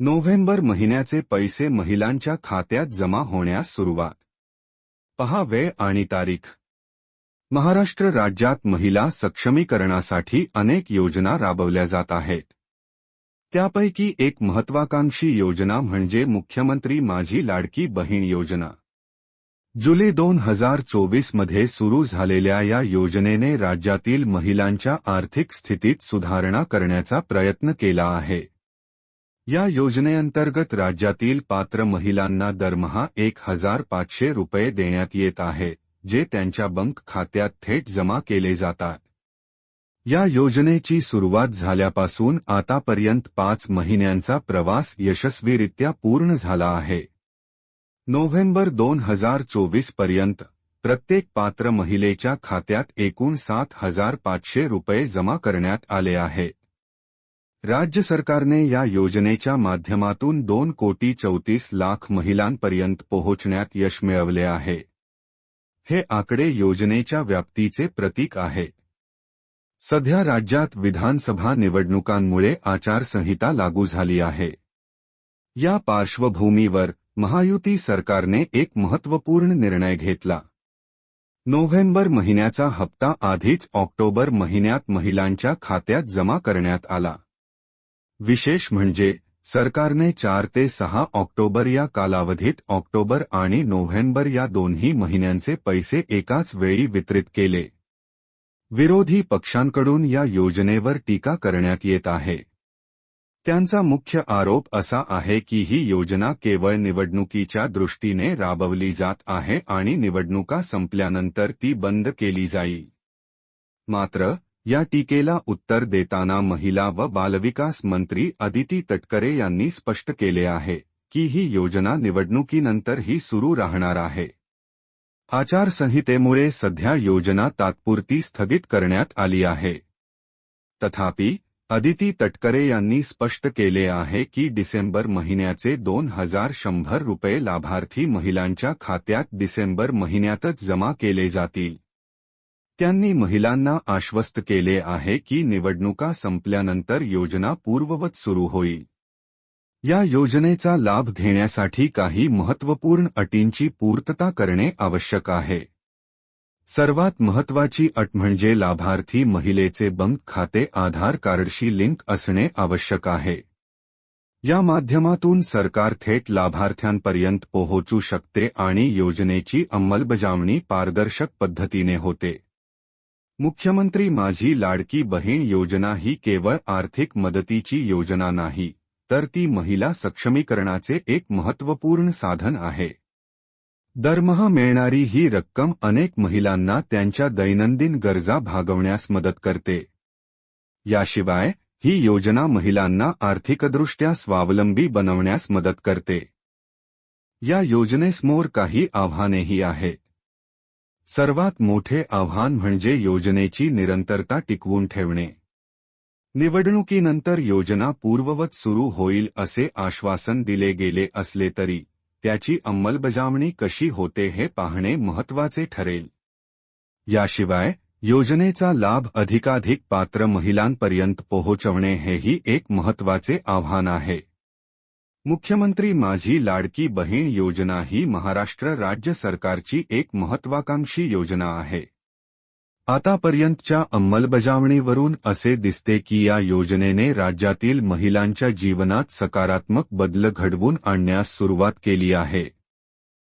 नोव्हेंबर महिन्याचे पैसे महिलांच्या खात्यात जमा होण्यास सुरुवात. पहा वेळ आणि तारीख. महाराष्ट्र राज्यात महिला सक्षमीकरणासाठी अनेक योजना राबवल्या जात आहेत. त्यापैकी एक महत्वाकांक्षी योजना म्हणजे मुख्यमंत्री माझी लाडकी बहीण योजना. जुलै दोन हज़ार चोवीस मध्ये सुरू झालेल्या या योजनेने राज्यातील महिलांच्या आर्थिक स्थितीत सुधारणा करण्याचा प्रयत्न केला आहे. या योजनेअंतर्गत राज्यातील पात्र महिलांना दरमहा एक हजार पाचशे रुपये देण्यात येत आहे जे त्यांच्या बँक खात्यात थेट जमा केले जातात. या योजनेची सुरुवात झाल्यापासून आतापर्यंत पाच महिन्यांचा प्रवास यशस्वीरित्या पूर्ण झाला आहे. नोव्हेंबर दोन हजार चोवीसपर्यंत प्रत्येक पात्र महिलेच्या खात्यात एकूण सात हजार पाचशे रुपये जमा करण्यात आले आहेत. राज्य सरकारने या योजनेच्या माध्यमातून दोन कोटी चौतीस लाख महिलांपर्यंत पोहोचण्यात यश मिळवले आहे. हे आकडे योजनेच्या व्याप्तीचे प्रतीक आहे. सध्या राज्यात विधानसभा निवडणुकांमुळे आचारसंहिता लागू झाली आहे. या पार्श्वभूमीवर महायुती सरकारने एक महत्त्वपूर्ण निर्णय घेतला. नोव्हेंबर महिन्याचा हप्ता आधीच ऑक्टोबर महिन्यात महिलांच्या खात्यात जमा करण्यात आला. विशेष म्हणजे सरकारने चार ते सहा ऑक्टोबर या कालावधीत ऑक्टोबर आणि नोव्हेंबर या दोन्ही महिन्यांचे पैसे एकाच वेळी वितरित केले. विरोधी पक्षांकडून या योजनेवर टीका करण्यात येत आहे. त्यांचा मुख्य आरोप असा आहे की ही योजना केवळ निवडणुकीच्या दृष्टीने राबवली जात आहे आणि निवडणुका संपल्यानंतर ती बंद केली जाईल. मात्र या टीकेला उत्तर देताना महिला व बालविकास मंत्री अदिती तटकरे यांनी स्पष्ट केले आहे की ही योजना निवडणुकीनंतरही सुरू राहणार आहे. आचारसंहितेमुळे सध्या योजना तात्पुरती स्थगित करण्यात आली आहे. तथापि, अदिती तटकरे यांनी स्पष्ट केले आहे की डिसेंबर महिन्याचे दोन हज़ार शंभर रुपये लाभार्थी महिलांच्या खात्यात डिसेंबर महिन्यातच जमा केले जातील. महिलांना आश्वस्त केले आहे की निवडणुका संपल्यानंतर योजना पूर्ववत सुरू होईल. या योजनेचा लाभ घेण्यासाठी काही महत्त्वपूर्ण अटींची पूर्तता करणे आवश्यक आहे. सर्वात महत्वाची अट म्हणजे लाभार्थी महिलेचे बँक खाते आधार कार्डशी लिंक असणे आवश्यक आहे. या माध्यमातून सरकार थेट लाभार्थ्यांपर्यंत पोहोचू शकते आणि योजनेची अंमलबजावणी पारदर्शक पद्धतीने होते. मुख्यमंत्री माझी लाडकी बहीण योजना ही केवळ आर्थिक मदतीची योजना नाही, तर ती महिला सक्षमीकरणाचे एक महत्त्वपूर्ण साधन आहे. दरमहा मिळणारी ही रक्कम अनेक महिलांना त्यांच्या दैनंदिन गरजा भागवण्यास मदत करते. याशिवाय, ही योजना महिलांना आर्थिकदृष्ट्या स्वावलंबी बनवण्यास मदत करते. या योजनेसमोर काही आव्हानेही आहेत. सर्वात मोठे आव्हान म्हणजे योजनेची निरंतरता टिकवून ठेवणे. निवडणुकीनंतर योजना पूर्ववत सुरू होईल असे आश्वासन दिले गेले असले तरी, त्याची अंमलबजावणी कशी होते हे पाहणे महत्वाचे ठरेल. याशिवाय, योजनेचा लाभ अधिकाधिक पात्र महिलांपर्यंत पोहोचवणे हेही एक महत्वाचे आव्हान आहे. मुख्यमंत्री माझी लाडकी बहीण योजना ही महाराष्ट्र राज्य सरकारची एक महत्वाकांक्षी योजना आहे. आतापर्यंतच्या अंमलबजावणीवरून असे दिसते की या योजनेने राज्यातील महिलांच्या जीवनात सकारात्मक बदल घडवून आणण्यास सुरुवात केली आहे.